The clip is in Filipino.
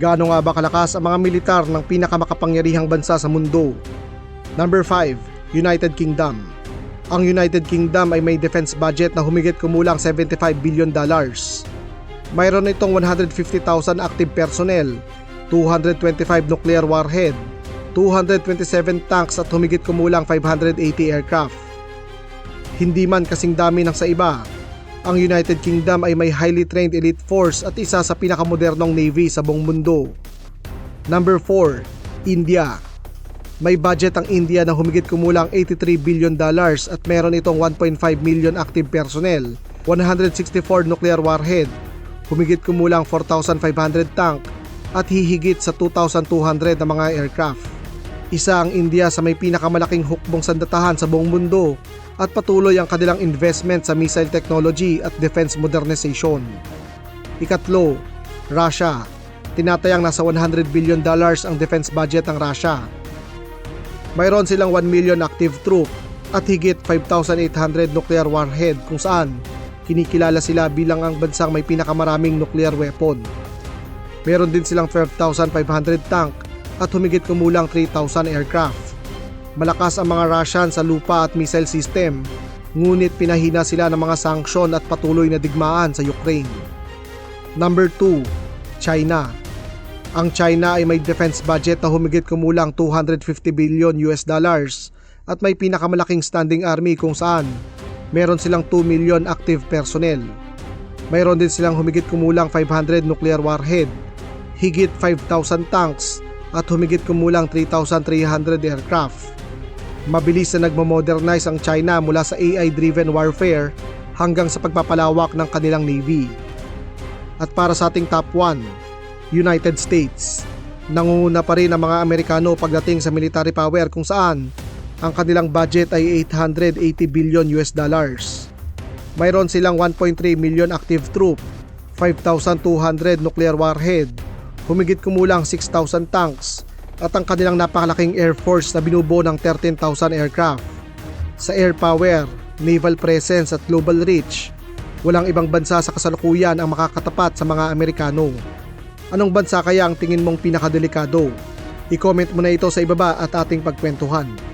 Gaano nga ba kalakas ang mga militar ng pinakamakapangyarihang bansa sa mundo? Number 5, United Kingdom. Ang United Kingdom ay may defense budget na humigit kumulang 75 billion dollars. Mayroon itong 150,000 active personnel, 225 nuclear warhead, 227 tanks at humigit kumulang 580 aircraft. Hindi man kasing dami ng sa iba, ang United Kingdom ay may highly trained elite force at isa sa pinakamodernong navy sa buong mundo. Number 4, India. May budget ang India na humigit kumulang 83 billion dollars at meron itong 1.5 million active personnel, 164 nuclear warhead, humigit kumulang 4,500 tank at hihigit sa 2,200 na mga aircraft. Isa ang India sa may pinakamalaking hukbong sandatahan sa buong mundo at patuloy ang kanilang investment sa missile technology at defense modernization. Ikatlo, Russia. Tinatayang nasa 100 billion dollars ang defense budget ng Russia. Mayroon silang 1 million active troop at higit 5,800 nuclear warhead kung saan kinikilala sila bilang ang bansang may pinakamaraming nuclear weapon. Meron din silang 12,500 tank at humigit kumulang 3,000 aircraft. Malakas ang mga Russian sa lupa at missile system, ngunit pinahina sila ng mga sanksyon at patuloy na digmaan sa Ukraine. Number 2, China. Ang China ay may defense budget na humigit kumulang 250 billion US dollars at may pinakamalaking standing army kung saan meron silang 2 million active personnel. Mayroon din silang humigit kumulang 500 nuclear warhead, higit 5,000 tanks at humigit kumulang 3,300 aircraft. Mabilis na nagmo-modernize ang China mula sa AI-driven warfare hanggang sa pagpapalawak ng kanilang navy. At para sa ating top 1, United States. Nangunguna pa rin ang mga Amerikano pagdating sa military power kung saan ang kanilang budget ay 880 billion US dollars. Mayroon silang 1.3 million active troop, 5,200 nuclear warhead, humigit kumulang 6,000 tanks, at ang kanilang napakalaking air force na binubuo ng 13,000 aircraft. Sa air power, naval presence at global reach, walang ibang bansa sa kasalukuyan ang makakatapat sa mga Amerikano. Anong bansa kaya ang tingin mong pinakadelikado? I-comment mo na ito sa ibaba at ating pagkwentuhan.